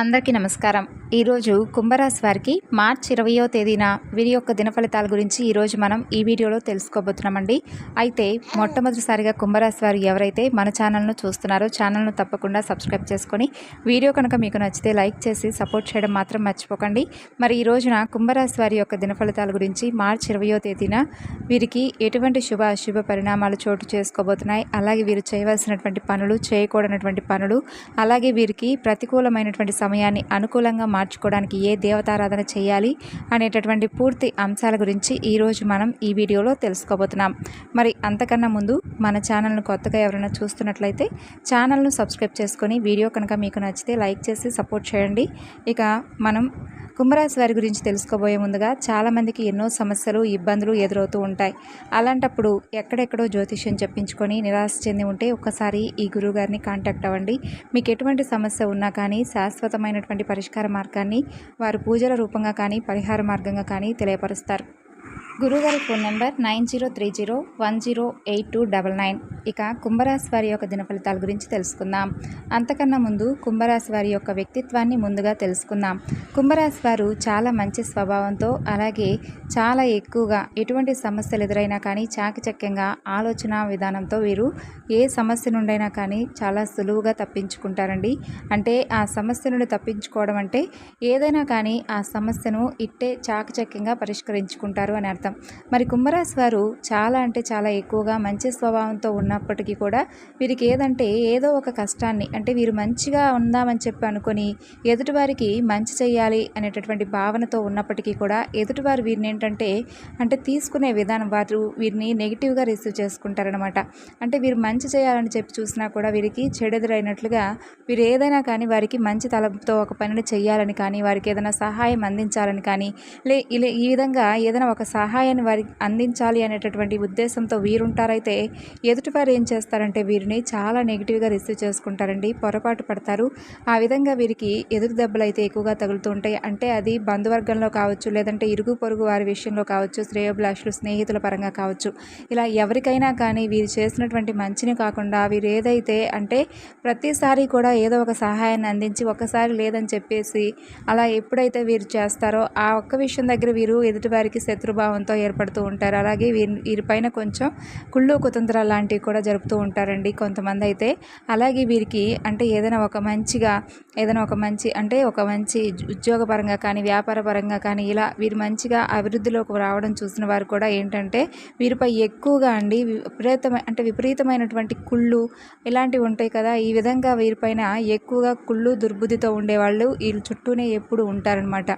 అందరికీ నమస్కారం. ఈరోజు కుంభరాశి వారికి మార్చి ఇరవయో తేదీన వీరి యొక్క దిన ఫలితాల గురించి ఈరోజు మనం ఈ వీడియోలో తెలుసుకోబోతున్నామండి. అయితే మొట్టమొదటిసారిగా కుంభరాశి వారు ఎవరైతే మన ఛానల్ను చూస్తున్నారో ఛానల్ను తప్పకుండా సబ్స్క్రైబ్ చేసుకొని వీడియో కనుక మీకు నచ్చితే లైక్ చేసి సపోర్ట్ చేయడం మాత్రం మర్చిపోకండి. మరి ఈ రోజున కుంభరాశి వారి యొక్క దిన ఫలితాల గురించి మార్చి ఇరవయో తేదీన వీరికి ఎటువంటి శుభ అశుభ పరిణామాలు చోటు చేసుకోబోతున్నాయి. అలాగే వీరు చేయవలసినటువంటి పనులు చేయకూడనటువంటి పనులు అలాగే వీరికి ప్రతికూలమైనటువంటి సమయాన్ని అనుకూలంగా మార్చుకోవడానికి ఏ దేవతారాధన చేయాలి అనేటటువంటి పూర్తి అంశాల గురించి ఈరోజు మనం ఈ వీడియోలో తెలుసుకోబోతున్నాం. మరి అంతకన్నా ముందు మన ఛానల్ను కొత్తగా ఎవరైనా చూస్తున్నట్లయితే ఛానల్ను సబ్స్క్రైబ్ చేసుకొని వీడియో కనుక మీకు నచ్చితే లైక్ చేసి సపోర్ట్ చేయండి. ఇక మనం కుంభరాశి వారి గురించి తెలుసుకోబోయే ముందుగా చాలామందికి ఎన్నో సమస్యలు ఇబ్బందులు ఎదురవుతూ ఉంటాయి. అలాంటప్పుడు ఎక్కడెక్కడో జ్యోతిష్యం చెప్పించుకొని నిరాశ చెంది ఉంటే ఒక్కసారి ఈ గురువు గారిని కాంటాక్ట్ అవ్వండి. మీకు ఎటువంటి సమస్య ఉన్నా కానీ శాశ్వతమైనటువంటి పరిష్కార మార్గాన్ని వారు పూజల రూపంగా కానీ పరిహార మార్గంగా కానీ తెలియపరుస్తారు. గురుగారి phone number nine zero three zero one zero eight two double nine. ఇక కుంభరాశి వారి యొక్క దిన ఫలితాల గురించి తెలుసుకుందాం. అంతకన్నా ముందు కుంభరాశి వారి యొక్క వ్యక్తిత్వాన్ని ముందుగా తెలుసుకుందాం. కుంభరాశి వారు చాలా మంచి స్వభావంతో అలాగే చాలా ఎక్కువగా ఎటువంటి సమస్యలు ఎదురైనా కానీ చాకచక్యంగా ఆలోచన విధానంతో వీరు ఏ సమస్య నుండైనా కానీ చాలా సులువుగా తప్పించుకుంటారండి. అంటే ఆ సమస్య నుండి తప్పించుకోవడం అంటే ఏదైనా కానీ ఆ సమస్యను ఇట్టే చాకచక్యంగా పరిష్కరించుకుంటారు అని అర్థం. మరి కుంభరాశి వారు చాలా అంటే చాలా ఎక్కువగా మంచి స్వభావంతో ఉన్నప్పటికీ కూడా వీరికి ఏదంటే ఏదో ఒక కష్టాన్ని అంటే వీరు మంచిగా ఉందామని చెప్పి అనుకొని ఎదుటివారికి మంచి చేయాలి అనేటటువంటి భావనతో ఉన్నప్పటికీ కూడా ఎదుటివారు వీరిని ఏంటంటే అంటే తీసుకునే విధానం వారు వీరిని నెగిటివ్గా రిసీవ్ చేసుకుంటారనమాట అంటే వీరు మంచి చేయాలని చెప్పి చూసినా కూడా వీరికి చెడెదురైనట్లుగా వీరు ఏదైనా కానీ వారికి మంచి తలంతో ఒక పనిని చేయాలని కానీ వారికి ఏదైనా సహాయం అందించాలని కానీ లే ఇలా ఈ విధంగా ఏదైనా ఒక సహాయం సహాయాన్ని వారికి అందించాలి అనేటటువంటి ఉద్దేశంతో వీరుంటారైతే ఎదుటివారు ఏం చేస్తారంటే వీరిని చాలా నెగిటివ్గా రిసీవ్ చేసుకుంటారండి పొరపాటు పడతారు. ఆ విధంగా వీరికి ఎదురు దెబ్బలు అయితే ఎక్కువగా తగులుతూ ఉంటాయి. అంటే అది బంధువర్గంలో కావచ్చు లేదంటే ఇరుగు పొరుగు వారి విషయంలో కావచ్చు శ్రేయోభిలాషులు స్నేహితుల పరంగా కావచ్చు. ఇలా ఎవరికైనా కానీ వీరు చేసినటువంటి మంచిని కాకుండా వీరు ఏదైతే అంటే ప్రతిసారి కూడా ఏదో ఒక సహాయాన్ని అందించి ఒక్కసారి లేదని చెప్పేసి అలా ఎప్పుడైతే వీరు చేస్తారో ఆ ఒక్క విషయం దగ్గర వీరు ఎదుటివారికి శత్రుభావంతో ఏర్పడుతూ ఉంటారు. అలాగే వీరి వీరిపైన కొంచెం కుళ్ళు కుతంత్రాలు లాంటివి కూడా జరుపుతూ ఉంటారండి కొంతమంది అయితే. అలాగే వీరికి అంటే ఏదైనా ఒక మంచిగా ఏదైనా ఒక మంచి అంటే ఒక మంచి ఉద్యోగపరంగా కానీ వ్యాపార పరంగా కానీ ఇలా వీరు మంచిగా అభివృద్ధిలోకి రావడం చూసిన వారు కూడా ఏంటంటే వీరిపై ఎక్కువగా అండి విపరీతమైన అంటే విపరీతమైనటువంటి కుళ్ళు ఇలాంటివి ఉంటాయి కదా. ఈ విధంగా వీరిపైన ఎక్కువగా కుళ్ళు దుర్బుద్ధితో ఉండేవాళ్ళు వీళ్ళ చుట్టూనే ఎప్పుడు ఉంటారనమాట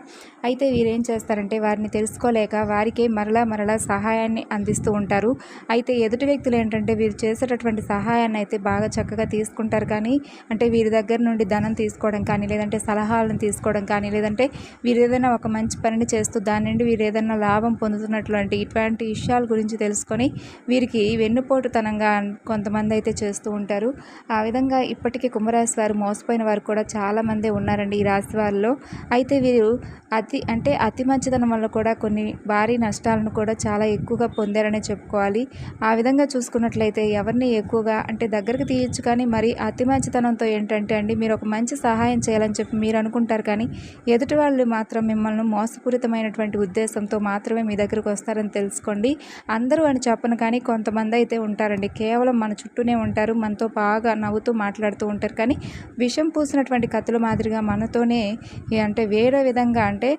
అయితే వీరేం చేస్తారంటే వారిని తెలుసుకోలేక వారికే మరలా మరలా సహాయాన్ని అందిస్తూ ఉంటారు. అయితే ఎదుటి వ్యక్తులు ఏంటంటే వీరు చేసేటటువంటి సహాయాన్ని అయితే బాగా చక్కగా తీసుకుంటారు కానీ అంటే వీరి దగ్గర నుండి ధనం తీసుకోవడం కానీ లేదంటే సలహాలను తీసుకోవడం కానీ లేదంటే వీరు ఏదైనా ఒక మంచి పనిని చేస్తూ దాని నుండి వీరు ఏదైనా లాభం పొందుతున్నటువంటి ఇటువంటి విషయాల గురించి తెలుసుకొని వీరికి వెన్నుపోటుతనంగా కొంతమంది అయితే చేస్తూ ఉంటారు. ఆ విధంగా ఇప్పటికీ కుంభరాశి వారు మోసపోయిన వారు కూడా చాలామంది ఉన్నారండి ఈ రాశి వారిలో. అయితే వీరు అతి అంటే అతి మంచితనం వల్ల కూడా కొన్ని భారీ నష్టాలను కూడా చాలా ఎక్కువగా పొందారనే చెప్పుకోవాలి. ఆ విధంగా చూసుకున్నట్లయితే ఎవరిని ఎక్కువగా అంటే దగ్గరికి తీయచ్చు కానీ మరి అతి మంచితనంతో ఏంటంటే అండి మీరు ఒక మంచి సహాయం చేయాలని చెప్పి మీరు అనుకుంటారు కానీ ఎదుటి వాళ్ళు మాత్రం మిమ్మల్ని మోసపూరితమైనటువంటి ఉద్దేశంతో మాత్రమే మీ దగ్గరకు వస్తారని తెలుసుకోండి. అందరూ అని చెప్పను కానీ కొంతమంది అయితే ఉంటారండి. కేవలం మన చుట్టూనే ఉంటారు మనతో బాగా నవ్వుతూ మాట్లాడుతూ ఉంటారు కానీ విషం పూసినటువంటి కథల మాదిరిగా మనతోనే అంటే వేరే విధంగా అంటే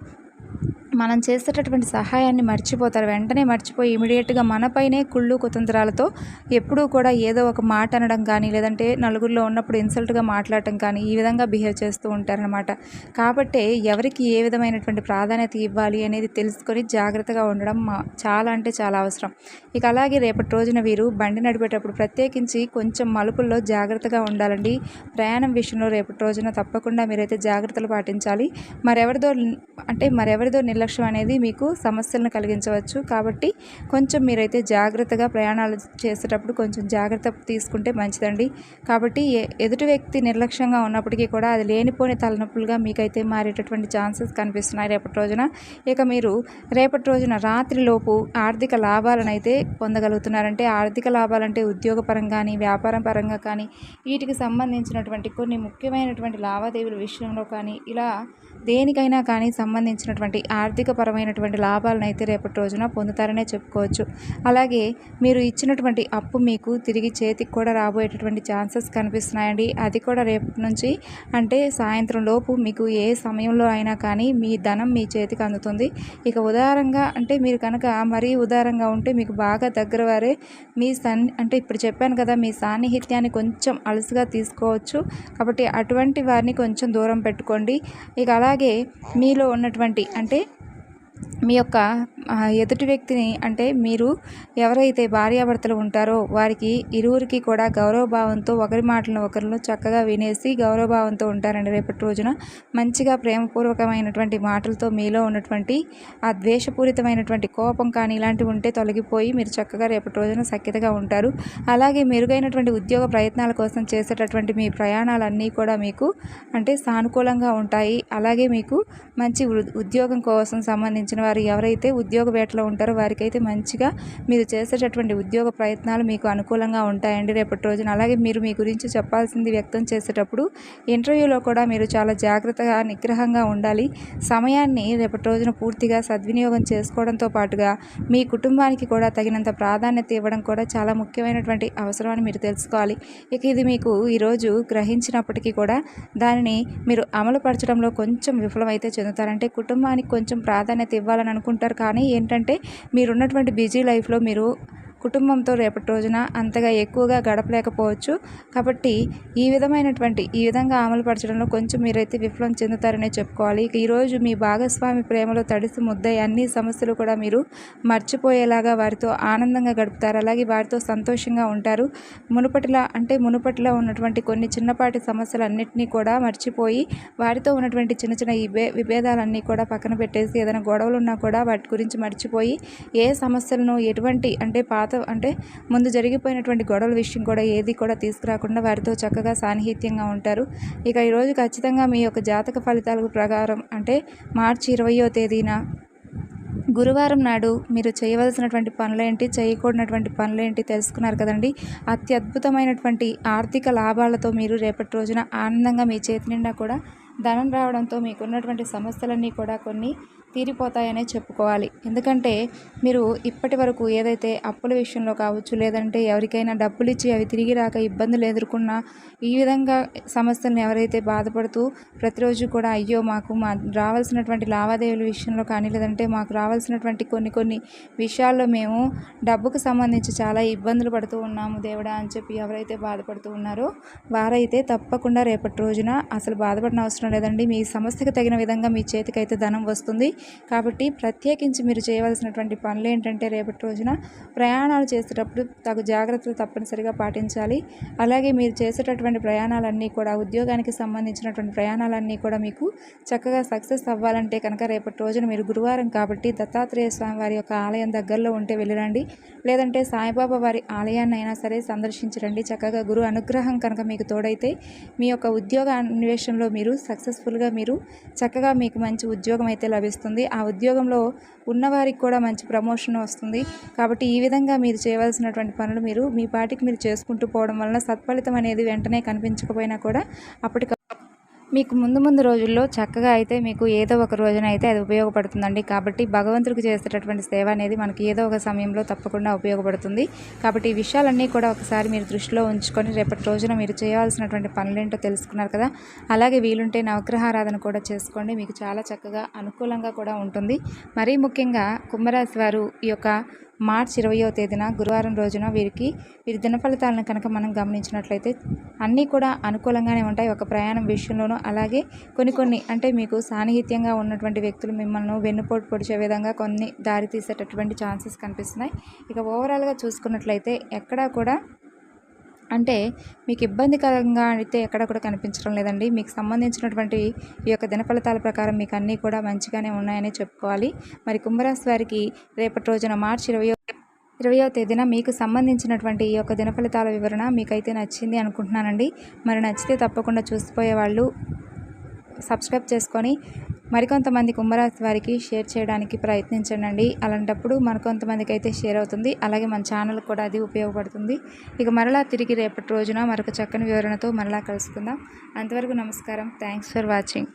మనం చేసేటటువంటి సహాయాన్ని మర్చిపోతారు. వెంటనే మర్చిపోయి ఇమీడియట్గా మనపైనే కుళ్ళు కుతంత్రాలతో ఎప్పుడూ కూడా ఏదో ఒక మాట అనడం కానీ లేదంటే నలుగురిలో ఉన్నప్పుడు ఇన్సల్ట్గా మాట్లాడటం కానీ ఈ విధంగా బిహేవ్ చేస్తూ ఉంటారనమాట కాబట్టి ఎవరికి ఏ విధమైనటువంటి ప్రాధాన్యత ఇవ్వాలి అనేది తెలుసుకొని జాగ్రత్తగా ఉండడం చాలా అంటే చాలా అవసరం. ఇక అలాగే రేపటి రోజున వీరు బండి నడిపేటప్పుడు ప్రత్యేకించి కొంచెం మలుపుల్లో జాగ్రత్తగా ఉండాలండి. ప్రయాణం విషయంలో రేపటి రోజున తప్పకుండా మీరైతే జాగ్రత్తలు పాటించాలి. మరెవరిదో అంటే మరెవరిదో నిల్ల నిర్లక్ష్యం అనేది మీకు సమస్యలను కలిగించవచ్చు. కాబట్టి కొంచెం మీరైతే జాగ్రత్తగా ప్రయాణాలు చేసేటప్పుడు కొంచెం జాగ్రత్త తీసుకుంటే మంచిదండి. కాబట్టి ఎ- ఎదుటి వ్యక్తి నిర్లక్ష్యంగా ఉన్నప్పటికీ కూడా అది లేనిపోని తలనొప్పులుగా మీకైతే మారేటటువంటి ఛాన్సెస్ కనిపిస్తున్నాయి రేపటి రోజున. ఇక మీరు రేపటి రోజున రాత్రిలోపు ఆర్థిక లాభాలను అయితే పొందగలుగుతున్నారంటే ఆర్థిక లాభాలంటే ఉద్యోగపరంగా కానీ వ్యాపారం పరంగా కానీ వీటికి సంబంధించినటువంటి కొన్ని ముఖ్యమైనటువంటి లావాదేవీల విషయంలో కానీ ఇలా దేనికైనా కానీ సంబంధించినటువంటి ఆర్థిక పరమైనటువంటి లాభాలను అయితే రేపటి రోజున పొందుతారనే చెప్పుకోవచ్చు. అలాగే మీరు ఇచ్చినటువంటి అప్పు మీకు తిరిగి చేతికి కూడా రాబోయేటటువంటి ఛాన్సెస్ కనిపిస్తున్నాయండి. అది కూడా రేపటి నుంచి అంటే సాయంత్రం లోపు మీకు ఏ సమయంలో అయినా కానీ మీ ధనం మీ చేతికి అందుతుంది. ఇక ఉదారంగా అంటే మీరు కనుక మరీ ఉదారంగా ఉంటే మీకు బాగా దగ్గర వారే మీ సన్ అంటే ఇప్పుడు చెప్పాను కదా మీ సాన్నిహిత్యాన్ని కొంచెం అలసుగా తీసుకోవచ్చు. కాబట్టి అటువంటి వారిని కొంచెం దూరం పెట్టుకోండి. ఇక అలాగే మీలో ఉన్నటువంటి అంటే మీ యొక్క ఎదుటి వ్యక్తిని అంటే మీరు ఎవరైతే భార్యాభర్తలు ఉంటారో వారికి ఇరువురికి కూడా గౌరవభావంతో ఒకరి మాటలను ఒకరిలో చక్కగా వినేసి గౌరవభావంతో ఉంటారండి రేపటి రోజున. మంచిగా ప్రేమపూర్వకమైనటువంటి మాటలతో మీలో ఉన్నటువంటి ఆ ద్వేషపూరితమైనటువంటి కోపం కానీ ఇలాంటివి ఉంటే తొలగిపోయి మీరు చక్కగా రేపటి రోజున సఖ్యతగా ఉంటారు. అలాగే మెరుగైనటువంటి ఉద్యోగ ప్రయత్నాల కోసం చేసేటటువంటి మీ ప్రయాణాలన్నీ కూడా మీకు అంటే సానుకూలంగా ఉంటాయి. అలాగే మీకు మంచి ఉద్యోగం కోసం సంబంధించిన వారు ఎవరైతే ఉద్యోగ ఉద్యోగ వేటలో ఉంటారో. వారికైతే మంచిగా మీరు చేసేటటువంటి ఉద్యోగ ప్రయత్నాలు మీకు అనుకూలంగా ఉంటాయండి రేపటి రోజున. అలాగే మీరు మీ గురించి చెప్పాల్సింది వ్యక్తం చేసేటప్పుడు ఇంటర్వ్యూలో కూడా మీరు చాలా జాగ్రత్తగా నిగ్రహంగా ఉండాలి. సమయాన్ని రేపటి రోజున పూర్తిగా సద్వినియోగం చేసుకోవడంతో పాటుగా మీ కుటుంబానికి కూడా తగినంత ప్రాధాన్యత ఇవ్వడం కూడా చాలా ముఖ్యమైనటువంటి అవసరం అని మీరు తెలుసుకోవాలి. ఇక ఇది మీకు ఈరోజు గ్రహించినప్పటికీ కూడా దానిని మీరు అమలుపరచడంలో కొంచెం విఫలమైతే చెందుతారంటే కుటుంబానికి కొంచెం ప్రాధాన్యత ఇవ్వాలని అనుకుంటారు. కానీ ఏంటంటే మీరున్నటువంటి బిజీ లైఫ్లో మీరు కుటుంబంతో రేపటి రోజున అంతగా ఎక్కువగా గడపలేకపోవచ్చు. కాబట్టి ఈ విధమైనటువంటి ఈ విధంగా అమలుపరచడంలో కొంచెం మీరైతే విఫలం చెందుతారనే చెప్పుకోవాలి. ఇక ఈరోజు మీ భాగస్వామి ప్రేమలో తడిసి ముద్దయి అన్ని సమస్యలు కూడా మీరు మర్చిపోయేలాగా వారితో ఆనందంగా గడుపుతారు. అలాగే వారితో సంతోషంగా ఉంటారు. మునుపటిలా అంటే మునుపటిలో ఉన్నటువంటి కొన్ని చిన్నపాటి సమస్యలన్నింటినీ కూడా మర్చిపోయి వారితో ఉన్నటువంటి చిన్న చిన్న విభేదాలన్నీ కూడా పక్కన పెట్టేసి ఏదైనా గొడవలు ఉన్నా కూడా వాటి గురించి మర్చిపోయి ఏ సమస్యలను ఎటువంటి అంటే పాత అంటే ముందు జరిగిపోయినటువంటి గొడవల విషయం కూడా ఏది కూడా తీసుకురాకుండా వారితో చక్కగా సాన్నిహిత్యంగా ఉంటారు. ఇక ఈరోజు ఖచ్చితంగా మీ యొక్క జాతక ఫలితాల ప్రకారం అంటే మార్చి ఇరవయో తేదీన గురువారం నాడు మీరు చేయవలసినటువంటి పనులేంటి చేయకూడనటువంటి పనులేంటి తెలుసుకున్నారు కదండి. అత్యద్భుతమైనటువంటి ఆర్థిక లాభాలతో మీరు రేపటి రోజున ఆనందంగా మీ చేతి నిండా కూడా ధనం రావడంతో మీకున్నటువంటి సమస్యలన్నీ కూడా కొన్ని తీరిపోతాయనే చెప్పుకోవాలి. ఎందుకంటే మీరు ఇప్పటి వరకు ఏదైతే అప్పుల విషయంలో కావచ్చు లేదంటే ఎవరికైనా డబ్బులు ఇచ్చి అవి తిరిగి రాక ఇబ్బందులు ఎదుర్కొన్నా ఈ విధంగా సమస్యలను ఎవరైతే బాధపడుతూ ప్రతిరోజు కూడా అయ్యో మాకు మా రావాల్సినటువంటి లావాదేవీల విషయంలో కానీ లేదంటే మాకు రావాల్సినటువంటి కొన్ని కొన్ని విషయాల్లో మేము డబ్బుకు సంబంధించి చాలా ఇబ్బందులు పడుతూ ఉన్నాము దేవుడా అని చెప్పి ఎవరైతే బాధపడుతూ ఉన్నారో వారైతే తప్పకుండా రేపటి రోజున అసలు బాధపడిన అవసరం లేదండి. మీ సమస్యకు తగిన విధంగా మీ చేతికైతే ధనం వస్తుంది. కాబట్టి ప్రత్యేకించి మీరు చేయవలసినటువంటి పనులు ఏంటంటే రేపటి రోజున ప్రయాణాలు చేసేటప్పుడు తగు జాగ్రత్తలు తప్పనిసరిగా పాటించాలి. అలాగే మీరు చేసేటటువంటి ప్రయాణాలన్నీ కూడా ఉద్యోగానికి సంబంధించినటువంటి ప్రయాణాలన్నీ కూడా మీకు చక్కగా సక్సెస్ అవ్వాలంటే కనుక రేపటి రోజున మీరు గురువారం కాబట్టి దత్తాత్రేయ స్వామి వారి యొక్క ఆలయం దగ్గరలో ఉంటే వెళ్ళిరండి. లేదంటే సాయిబాబా వారి ఆలయాన్ని అయినా సరే సందర్శించరండి చక్కగా గురు అనుగ్రహం కనుక మీకు తోడైతే మీ యొక్క ఉద్యోగ అన్వేషణలో మీరు సక్సెస్ఫుల్గా మీరు చక్కగా మీకు మంచి ఉద్యోగం అయితే లభిస్తుంది. ఆ ఉద్యోగంలో ఉన్నవారికి కూడా మంచి ప్రమోషన్ వస్తుంది. కాబట్టి ఈ విధంగా మీరు చేయవలసినటువంటి పనులు మీరు మీ పాటికి మీరు చేసుకుంటూ పోవడం వలన సత్ఫలితం అనేది వెంటనే కనిపించకపోయినా కూడా అప్పటికప్పుడు మీకు ముందు ముందు రోజుల్లో చక్కగా అయితే మీకు ఏదో ఒక రోజున అయితే అది ఉపయోగపడుతుందండి. కాబట్టి భగవంతుడికి చేసేటటువంటి సేవ అనేది మనకి ఏదో ఒక సమయంలో తప్పకుండా ఉపయోగపడుతుంది. కాబట్టి ఈ విషయాలన్నీ కూడా ఒకసారి మీరు దృష్టిలో ఉంచుకొని రేపటి రోజున మీరు చేయాల్సినటువంటి పనులేంటో తెలుసుకున్నారు కదా? అలాగే వీలుంటే నవగ్రహారాధన కూడా చేసుకోండి. మీకు చాలా చక్కగా అనుకూలంగా కూడా ఉంటుంది. మరీ ముఖ్యంగా కుంభరాశి వారు ఈ యొక్క మార్చ్ ఇరవయో తేదీన గురువారం రోజున వీరికి వీరి దిన ఫలితాలను కనుక మనం గమనించినట్లయితే అన్నీ కూడా అనుకూలంగానే ఉంటాయి. ఒక ప్రయాణం విషయంలోనూ అలాగే కొన్ని కొన్ని అంటే మీకు సాన్నిహిత్యంగా ఉన్నటువంటి వ్యక్తులు మిమ్మల్ని వెన్నుపోటు పొడిచే విధంగా కొన్ని దారి తీసేటటువంటి ఛాన్సెస్ కనిపిస్తున్నాయి. ఇక ఓవరాల్గా చూసుకున్నట్లయితే ఎక్కడా కూడా అంటే మీకు ఇబ్బందికరంగా అయితే ఎక్కడ కూడా కనిపించడం లేదండి. మీకు సంబంధించినటువంటి ఈ యొక్క దినఫలితాల ప్రకారం మీకు అన్నీ కూడా మంచిగానే ఉన్నాయని చెప్పుకోవాలి. మరి కుంభరాశి వారికి రేపటి రోజున మార్చి ఇరవై ఇరవయో తేదీన మీకు సంబంధించినటువంటి ఈ యొక్క దినఫలితాల వివరణ మీకైతే నచ్చింది అనుకుంటున్నానండి. మరి నచ్చితే తప్పకుండా చూసిపోయే వాళ్ళు సబ్స్క్రైబ్ చేసుకొని మరికొంతమంది కుంభరాశి వారికి షేర్ చేయడానికి ప్రయత్నించండి. అలాంటప్పుడు మరికొంతమందికి అయితే షేర్ అవుతుంది. అలాగే మన ఛానల్ కూడా అది ఉపయోగపడుతుంది. ఇక మరలా తిరిగి రేపటి రోజున మరొక చక్కని వివరణతో మరలా కలుసుకుందాం. అంతవరకు నమస్కారం. Thanks for watching.